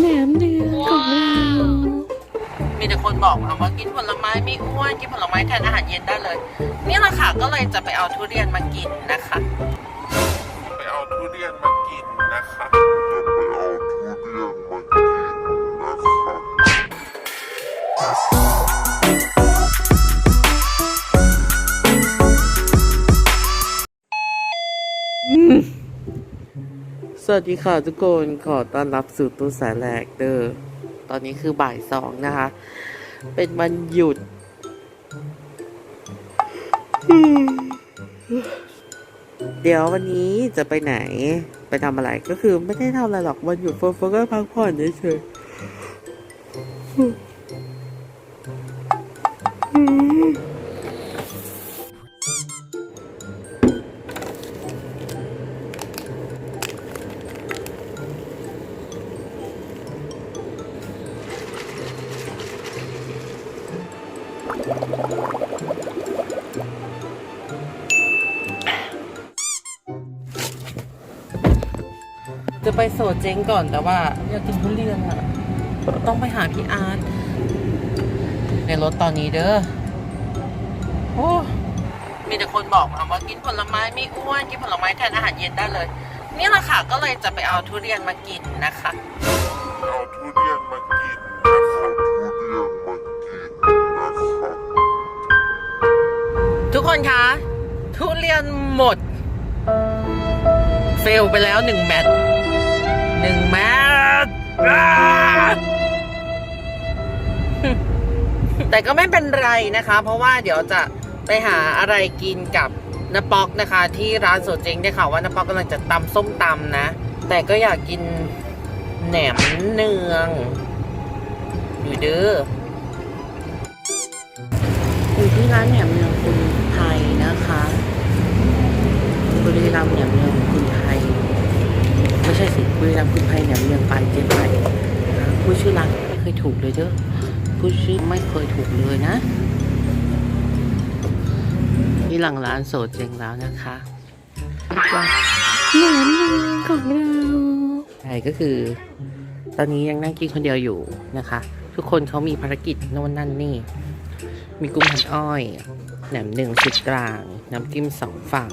แหนมเนืองของเรามีแต่คนบอกว่ากินผลไม้ไม่อ้วนกินผลไม้แทนอาหารเย็นได้เลย นี่แหละค่ะก็เลยจะไปเอาทุเรียนมากินนะคะ ไปเอาทุเรียนมากินนะคะไปเอาทูเดียน สวัสดีค่ะทุกคนขอต้อนรับสู่ตู้สายแหลกเดอตอนนี้คือบ่ายสองนะคะ เป็นวันหยุด เดี๋ยววันนี้จะไปไหนไปทำอะไรก็คือไม่ได้ทำอะไรหรอกวันหยุดโฟนโฟนก็พักผ่อนเฉยๆ จะไปโซเจงก่อนแต่ว่าอยากกินทุเรียนอะต้องไปหาพี่อาร์ตในรถตอนนี้เด้อโอ้มีแต่คนบอกมาว่ากินผลไม้ไม่อ้วนกินผลไม้แทนอาหารเย็นได้เลย นี่แหละค่ะก็เลยจะไปเอาทุเรียนมากินนะคะเอาทุเรียนมากินนะคะทุเรียนมากินนะคะทุกคนคะ ทุเรียนหมด เฟลไปแล้วหนึ่งแมตช์ หนึ่งแมตช์อ้าแต่ก็ไม่เป็นไรนะคะ เพราะว่าเดี๋ยวจะไปหาอะไรกินกับน้าป๊อกนะคะ ที่ร้านโสดเจงได้ข่าวว่าน้าป๊อกกำลังจะตำส้มตำนะ แต่ก็อยากกินแหนมเนืองอยู่เด้ออยู่ที่ร้านแหนมเนืองคุณไทยนะคะบุรีรัมย์แหนมเนืองคุณไทย ไม่ใช่สิบุรีรัมย์คุณไทยแหนมเนืองปลายเจียงใหม่นะผู้ชื่อร้านไม่เคยถูกเลยเด้อผู้ชื่อไม่เคยถูกเลยนะ นี่หลังร้านโสดเจงแล้วนะคะแหนมเนืองของเราใช่ก็คือ ตอนนี้ยังนั่งกินคนเดียวอยู่นะคะ ทุกคนเขามีภารกิจโน่นนั่นนี่ มีกุ้งพันอ้อยแหนมหนึ่งสุดกลาง น้ำจิ้มสองฝั่ง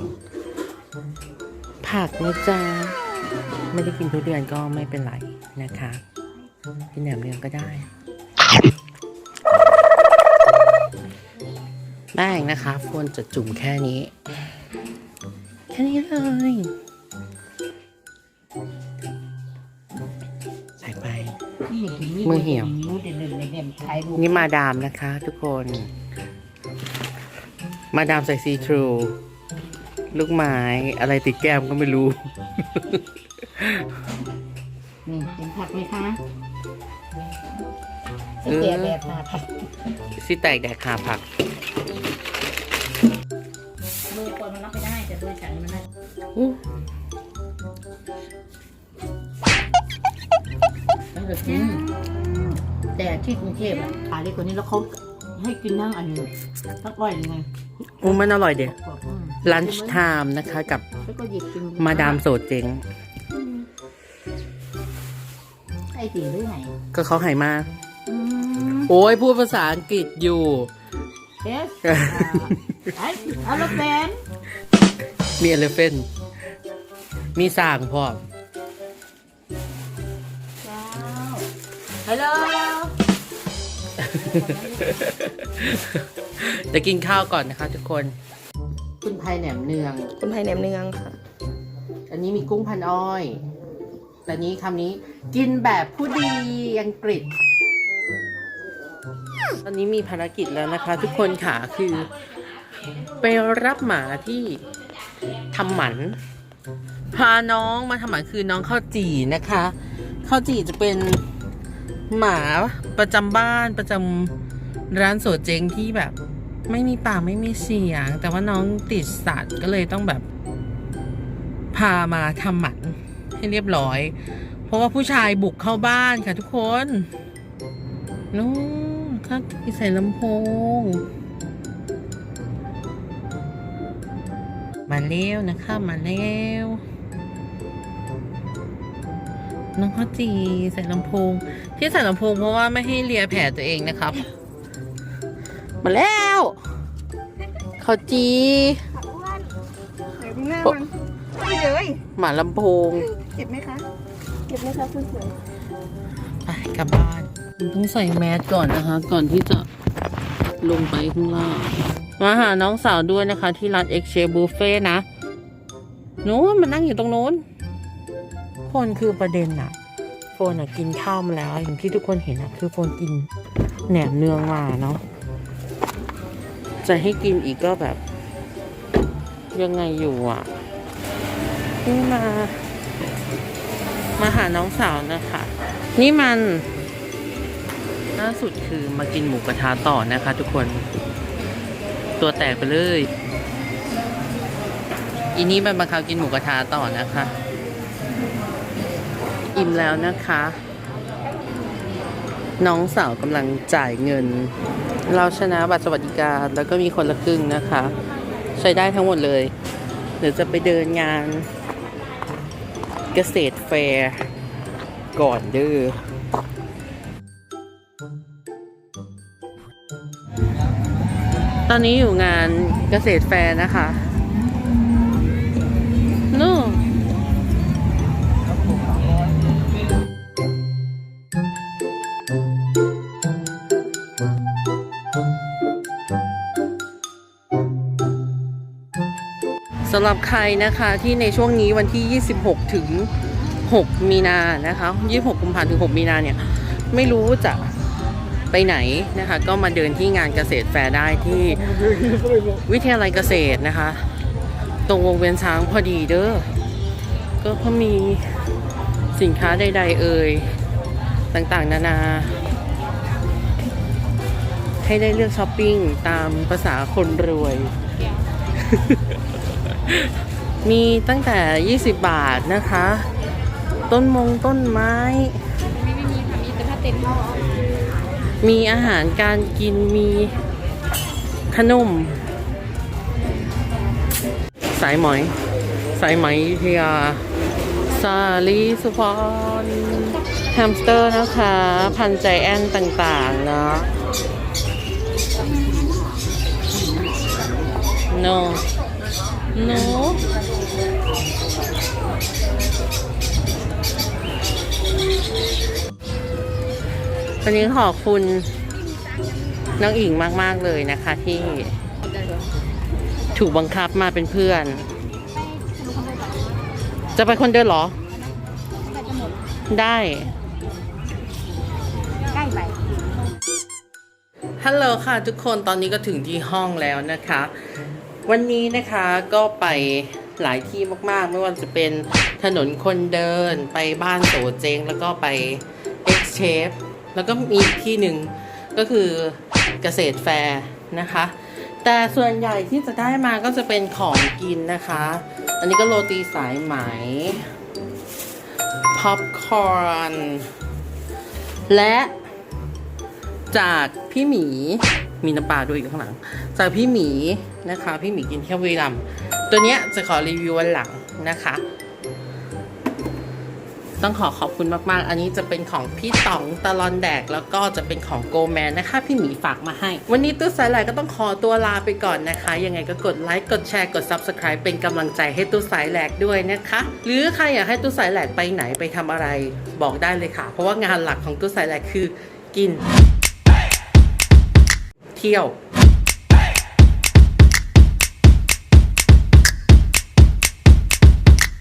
ผักนะจ๊ะ ไม่ได้กินทุเรียนก็ไม่เป็นไรนะคะกินแหนมเนืองก็ได้แป้งนะคะฟวนจะจุ่มแค่นี้ แค่นี้เลยใส่ไป มือเหี่ยว นี่มาดามนะคะทุกคน มาดามใส่ซีทรู ลูกไม้อะไรติดแก้มก็ไม่รู้ นี่กินผักไหมคะเออเสียแบบมาผักซิแตกแดกหาผัก มือคนมันรับไม่ได้แต่มือฉันมันได้อู้ต้องจะกินแต่ที่กรุงเทพอะขายเล็กกว่านี้แล้วเขา ให้กินนั่งอันนี้ตั้งอ้อยยังไงอู้มันอร่อยเด็ดบอกอืมลันช์ไทม์นะคะ กับแล้วก็หยิบกินมาดามโสดเจงไอ้ตีหรือไงก็เขาใหายมาอืมโอ้ยพูดภาษาอังกฤษอยู่เอสไอ้อาราแฟนมีเอลเฟนมีสร้างพร้อมเจ้าฮัลโหล จะกินข้าวก่อนนะคะทุกคน คุณไพแหนมเนือง คุณไผ่แหนมเนืองค่ะ อันนี้มีกุ้งพันอ้อย แต่นี้คำนี้กินแบบผู้ดีอังกฤษ ตอนนี้มีภารกิจแล้วนะคะ ทุกคนค่ะคือ ไปรับหมาที่ทำหมัน พาน้องมาทำหมันคือน้องข้าวจี่นะคะข้าวจี่จะเป็น หมาประจำบ้านประจำร้านโสเจงที่แบบ ไม่มีปากไม่มีเสียง แต่ว่าน้องติดสัตว์ก็เลยต้องแบบ พามาทำหมันให้เรียบร้อย เพราะว่าผู้ชายบุกเข้าบ้านค่ะทุกคนนู้นข้าใส่ลำโพงมาเร็วนะคะมาเร็ว น้องข้าวจีใส่ลำโพง ที่ใส่ลำโพงเพราะว่าไม่ให้เลียแผลตัวเองนะครับ มาแล้วข้าวจีไหนดูหน้ามันไม่เลยหมาลำโพง เก็บไหมคะ เก็บไหมคะคุณสวยไปกลับบ้านต้องใส่แมสก่อนนะคะ ก่อนที่จะลงไปข้างล่าง มาหาน้องสาวด้วยนะคะ ที่ร้านเอ็กเชบุฟเฟ่นะนู้นมันนั่งอยู่ตรงนู้น คนคือประเด็นอะโฟนอะกินข้าวมาแล้วอย่างที่ทุกคนเห็นอะคือโฟนกินแหนมเนืองมาเนาะจะให้กินอีกก็แบบ ยังไงอยู่อะนี่มา มาหาน้องสาวนะคะ นี่มันล่าสุดคือมากินหมูกระทะต่อนะคะ ทุกคน ตัวแตกไปเลยอีนี้มันบังคับกินหมูกระทะต่อนะคะ อิ่มแล้วนะคะ น้องสาวกำลังจ่ายเงิน เราชนะบัตรสวัสดิการแล้วก็มีคนละครึ่งนะคะ ใช้ได้ทั้งหมดเลยเดี๋ยวจะไปเดินงานเกษตรแฟร์ก่อนเด้อตอนนี้อยู่งานเกษตรแฟร์นะคะ สำหรับใครนะคะที่ในช่วงนี้วันที่ 26 ถึง 6 มีนานะคะ 26 กุมภาพันธ์ถึง 6 มีนาเนี่ย ไม่รู้จะไปไหนนะคะ ก็มาเดินที่งานเกษตรแฟร์ได้ที่วิทยาลัยเกษตรนะคะ ตรงวงเวียนช้างพอดีเด้อก็เขามีสินค้าใดๆเอ่ยต่างๆ นานา ให้ได้เลือกช้อปปิ้งตามภาษาคนรวย มีตั้งแต่ 20 บาทนะคะ ต้นมงต้นไม้ ไม่ไม่มีค่ะมีแต่ถ้าเต็มเท่าเอามีอาหารการกินมีขนม สายไหมอยสายไหมอยุธยาซาลีสุพรแฮมสเตอร์นะคะ พันใจแอนต่างๆเนาะ no no วันนี้ขอบคุณน้องอิงมาก ๆ เลยนะคะที่ถูกบังคับมาเป็นเพื่อน จะไปคนเดินเหรอ ได้ ใกล้ไปฮัลโหลค่ะทุกคนตอนนี้ก็ถึงที่ห้องแล้วนะคะ วันนี้นะคะก็ไปหลายที่มากๆ ไม่ว่าจะเป็นถนนคนเดินไปบ้านโสเจง แล้วก็ไป X Shape แล้วก็มีที่หนึ่งก็คือเกษตรแฟร์นะคะ แต่ส่วนใหญ่ที่จะได้มาก็จะเป็นของกินนะคะ อันนี้ก็โรตีสายไหมพ็อปคอร์นและจากพี่หมีมีน้ำปลาด้วยอยู่ข้างหลัง จากพี่หมีนะคะ พี่หมีกินเที่ยวบุรีรัมตัวเนี้ยจะขอรีวิววันหลังนะคะ ต้องขอขอบคุณมากๆ อันนี้จะเป็นของพี่ต๋องตะลอนแดก แล้วก็จะเป็นของโกแมนนะคะ พี่หมีฝากมาให้ วันนี้ตู้สายไหลก็ต้องขอตัวลาไปก่อนนะคะ ยังไงก็กดไลค์กดแชร์กด Subscribe เป็นกำลังใจให้ตู้สายแหลกด้วยนะคะ หรือใครอยากให้ตู้สายแหลกไปไหนไปทำอะไรบอกได้เลยค่ะ เพราะว่างานหลักของตู้สายแหลกคือกิน เที่ยว